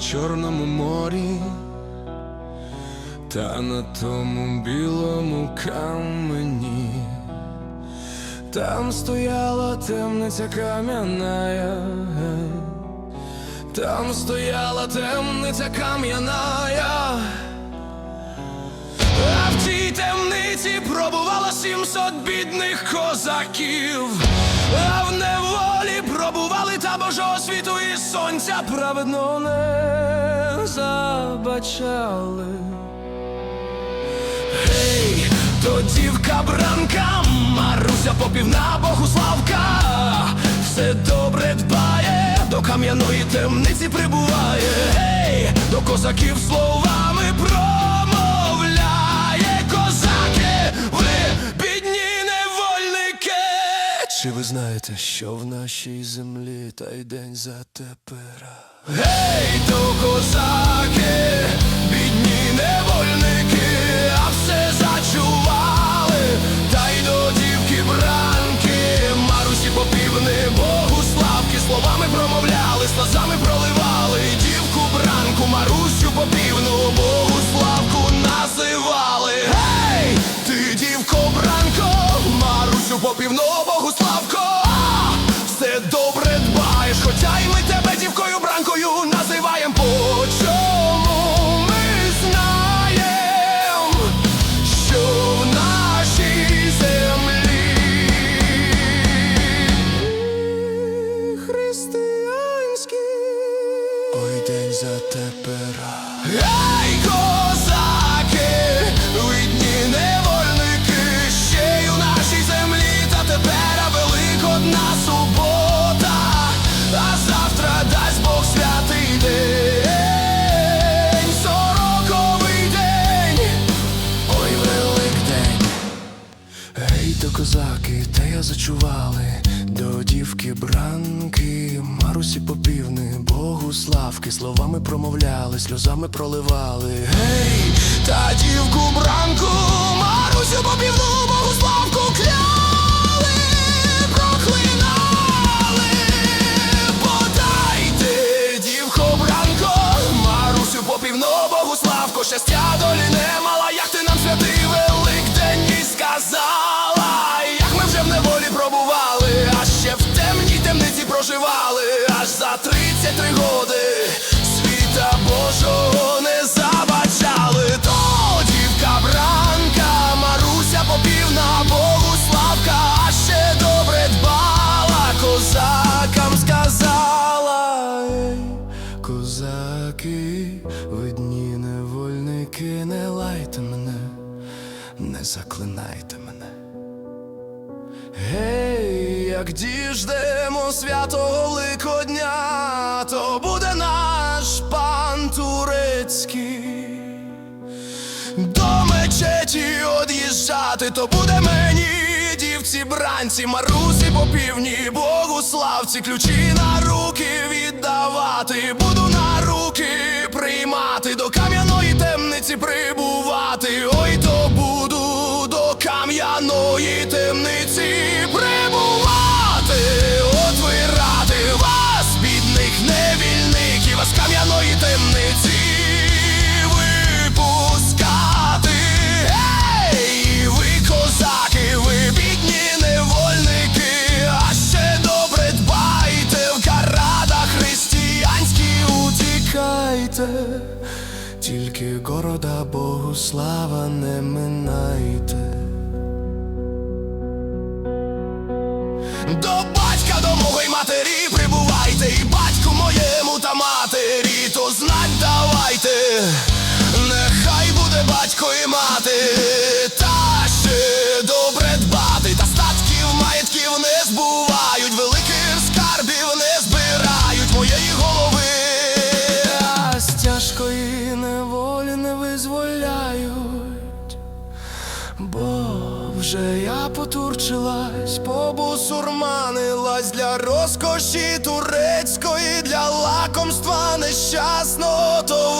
Чорному морі, та на тому білому камені. Там стояла темниця кам'яная, там стояла темниця кам'яная, а в тій темниці пробувало сімсот бідних козаків, а в неволі пробували та і сонця праведно не забачали. Гей, то дівка бранка, Маруся попівна Богуславка, все добре дбає, до кам'яної темниці прибуває, гей, до козаків словами промовляє Чи ви знаєте, що в нашій землі та й день затепера? Гей, то козаки, бідні невольники, а все зачували, та й до дівки бранки, Марусі попівни, Богуславки, словами промовляли, сльозами проливали, дівку бранку, Марусю попівну, Богуславку називали. Гей, ти дівко бранко, Марусю попівну, Богуславки, словами промовляли, сльозами проливали. Гей, та дівку бранку, Марусю попівну, Богуславку кляли, Козаки, видні невольники, не лайте мене, не заклинайте мене. Гей, як діждемо святого Великодня, то буде наш пан турецький. До мечеті од'їжджати, то буде мені дівці бранці, Марусі попівні, Богуславці, ключі на руки віддавати, буду на руки приймати, до кам'яної Тільки города Богуслава не минайте. До батька, до мого й матері прибувайте, і батьку моєму та матері, то знать давайте, побусурманилась для розкоші турецької, для лакомства нещасного, то визвольна